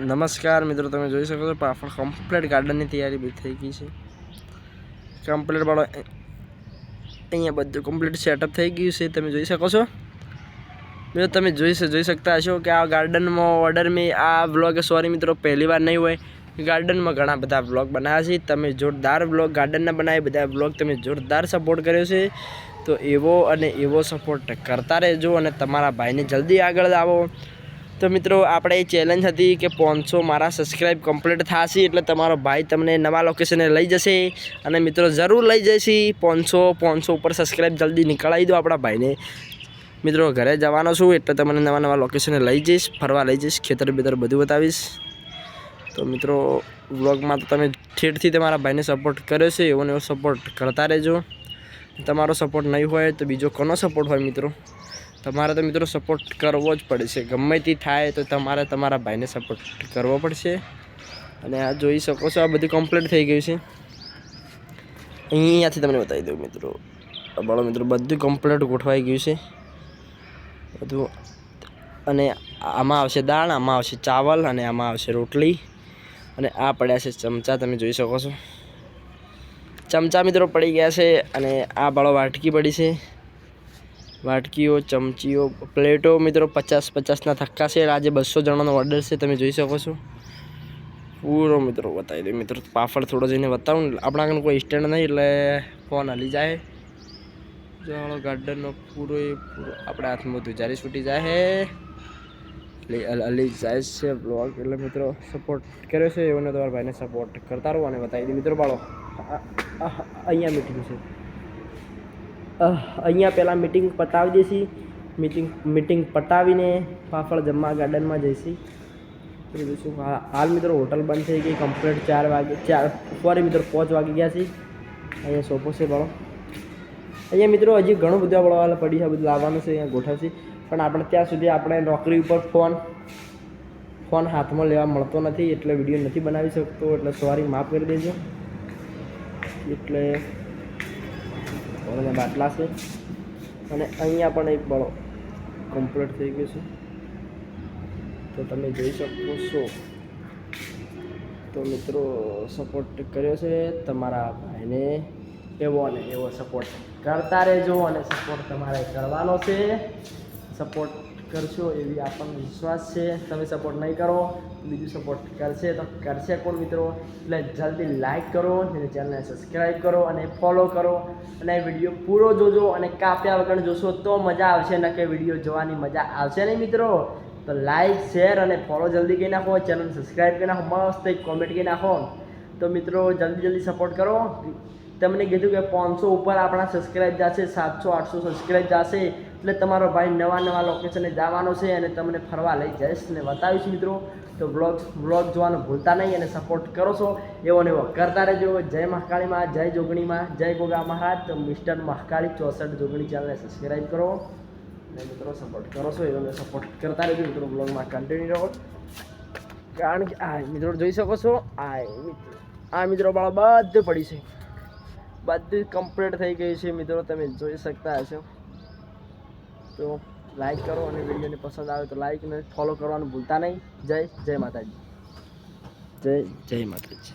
નમસ્કાર મિત્રો, તમે જોઈ શકો છો પાફડ કમ્પ્લીટ ગાર્ડનની તૈયારી બી થઈ ગઈ છે. કમ્પ્લીટ વાળો અહીંયા બધું કમ્પ્લીટ સેટઅપ થઈ ગયું છે, તમે જોઈ શકો છો. મિત્રો, તમે જોઈ જોઈ શકતા હશો કે આ ગાર્ડનમાં ઓર્ડર મેં આ બ્લોગ સોરી મિત્રો, પહેલી વાર નહીં હોય. ગાર્ડનમાં ઘણા બધા બ્લોગ બનાવ્યા છે. તમે જોરદાર બ્લોગ ગાર્ડનના બનાવી બધા બ્લોગ તમે જોરદાર સપોર્ટ કર્યો છે. તો એવો અને એવો સપોર્ટ કરતા રહેજો અને તમારા ભાઈને જલ્દી આગળ આવો તો મિત્રો, આપણે એ ચેલેન્જ હતી કે પાંચસો મારા સબસ્ક્રાઈબ કમ્પ્લીટ થશે એટલે તમારો ભાઈ તમને નવા લોકેશને લઈ જશે. અને મિત્રો, જરૂર લઈ જશે. પાંચસો પાંચસો ઉપર સબસ્ક્રાઈબ જલ્દી નીકળાવી દો આપણા ભાઈને. મિત્રો, ઘરે જવાનો છું એટલે તમને નવા નવા લોકેશને લઈ જઈશ, ફરવા લઈ જઈશ, ખેતર બેતર બધું બતાવીશ. તો મિત્રો વ્લોગમાં તો તમે ઠેઠથી તમારા ભાઈને સપોર્ટ કર્યો છે, એવો ને એવો સપોર્ટ કરતા રહેજો. તમારો સપોર્ટ નહીં હોય તો બીજો કોનો સપોર્ટ હોય મિત્રો? તમારે તો મિત્રો સપોર્ટ કરવો જ પડશે. ગમે તે થાય તો તમારે તમારા ભાઈને સપોર્ટ કરવો પડશે. અને આ જોઈ શકો છો, આ બધું કમ્પ્લીટ થઈ ગયું છે. અહીંયાથી તમને બતાવી દઉં મિત્રો. બાળો મિત્રો બધું કમ્પ્લીટ ગોઠવાઈ ગયું છે. બધું. અને આમાં આવશે દાળ, આમાં આવશે ચાવલ અને આમાં આવશે રોટલી. અને આ પડ્યા છે ચમચા, તમે જોઈ શકો છો. ચમચા મિત્રો પડી ગયા છે અને આ બાળો વાટકી પડી છે. વાટકીઓ, ચમચીઓ, પ્લેટો મિત્રો પચાસ પચાસના થક્કા છે. આજે બસો જણાનો ઓર્ડર છે. તમે જોઈ શકો છો. પૂરો મિત્રો બતાવી દે મિત્રો પાફડ થોડો જઈને બતાવું. ને આપણા આગળ કોઈ સ્ટેન્ડ નહીં એટલે ફોન હલી જાય. જાણો ગાર્ડનનો પૂરો એ પૂરો. આપણા હાથમાં ધુજારી છૂટી જાય અલી જાય છે બ્લોગ એટલે મિત્રો સપોર્ટ કર્યો છે. એઓને તમારા ભાઈને સપોર્ટ કરતા રહો અને બતાવી દે મિત્રો બાળો અહીંયા મીટિંગ છે. અહીંયા પહેલાં મિટિંગ પતાવી દઈશી મિટિંગ મિટિંગ પતાવીને ફાફળ જમવા ગાર્ડનમાં જઈશી. જોઈશું. હાલ મિત્રો હોટલ બંધ થઈ ગઈ કમ્પ્લીટ ચાર વાગે, ચાર, સોરી મિત્રો, પાંચ વાગી ગયા છે અહીંયા સોફો છે બળો અહીંયા મિત્રો હજી ઘણું બધું આપણે પડી છે બધું લાવવાનું છે, અહીંયા ગોઠવશે પણ આપણે ત્યાં સુધી આપણે નોકરી ઉપર ફોન ફોન હાથમાં લેવા મળતો નથી, એટલે વીડિયો નથી બનાવી શકતો, એટલે સોરી માફ કરી દેજો. એટલે થોડા બાટલા છે. અને અહીંયા પણ એક બળો કમ્પ્લીટ થઈ ગયું છે. તો તમે જોઈ શકો છો. તો મિત્રો સપોર્ટ કર્યો છે તમારા ભાઈને. એવો અને એવો સપોર્ટ કરતા રહેજો અને સપોર્ટ તમારે કરવાનો છે. સપોર્ટ કરશો એવી આપણને વિશ્વાસ છે. તમે સપોર્ટ નહીં કરો બીજું સપોર્ટ કરશે તો કરશે કોણ મિત્રો? એટલે જલ્દી લાઇક કરો અને ચેનલને સબસ્ક્રાઈબ કરો અને ફોલો કરો અને વીડિયો પૂરો જોજો અને કાપ્યા વગર જોશો તો મજા આવશે, ન કે વીડિયો જોવાની મજા આવશે નહીં મિત્રો. તો લાઇક શેર અને ફોલો જલ્દી કરી નાખો ચેનલ સબસ્ક્રાઈબ કરી નાખો, મસ્ત એક કોમેન્ટ કરી નાખો. તો મિત્રો જલ્દી જલ્દી સપોર્ટ કરો. તમને કીધું કે પાંચસો ઉપર આપણા સબસ્ક્રાઈબ જશે, સાતસો, આઠસો સબસ્ક્રાઈબ જશે. એટલે તમારો ભાઈ નવા નવા લોકેશને જવાનો છે અને તમને ફરવા લઈ જઈશ ને બતાવીશ મિત્રો. તો બ્લોગ બ્લોગ જોવાનું ભૂલતા નહીં અને સપોર્ટ કરો છો. એવો ને એવો કરતા રહેજો. જય મહાકાળીમાં, જય જોગણીમાં. જય ગોગા મહારાજ. તો મિસ્ટર મહાકાળી ચોસઠ જોગણી ચેનલને સબસ્ક્રાઈબ કરો. અને મિત્રો સપોર્ટ કરો છો, એવો સપોર્ટ કરતા રહેજો મિત્રો બ્લોગમાં કન્ટિન્યુ રહો. કારણ કે, આ મિત્રો જોઈ શકો છો, આ મિત્રો આ મિત્રો બાળા બધું પડી છે. બધું કમ્પ્લીટ થઈ ગયું છે મિત્રો, તમે જોઈ શકતા હશો. તો લાઈક કરો અને વિડીયોને પસંદ આવે તો લાઈક અને ફોલો કરવાનું ભૂલતા નહીં. જય જય માતાજી. જય જય માતાજી.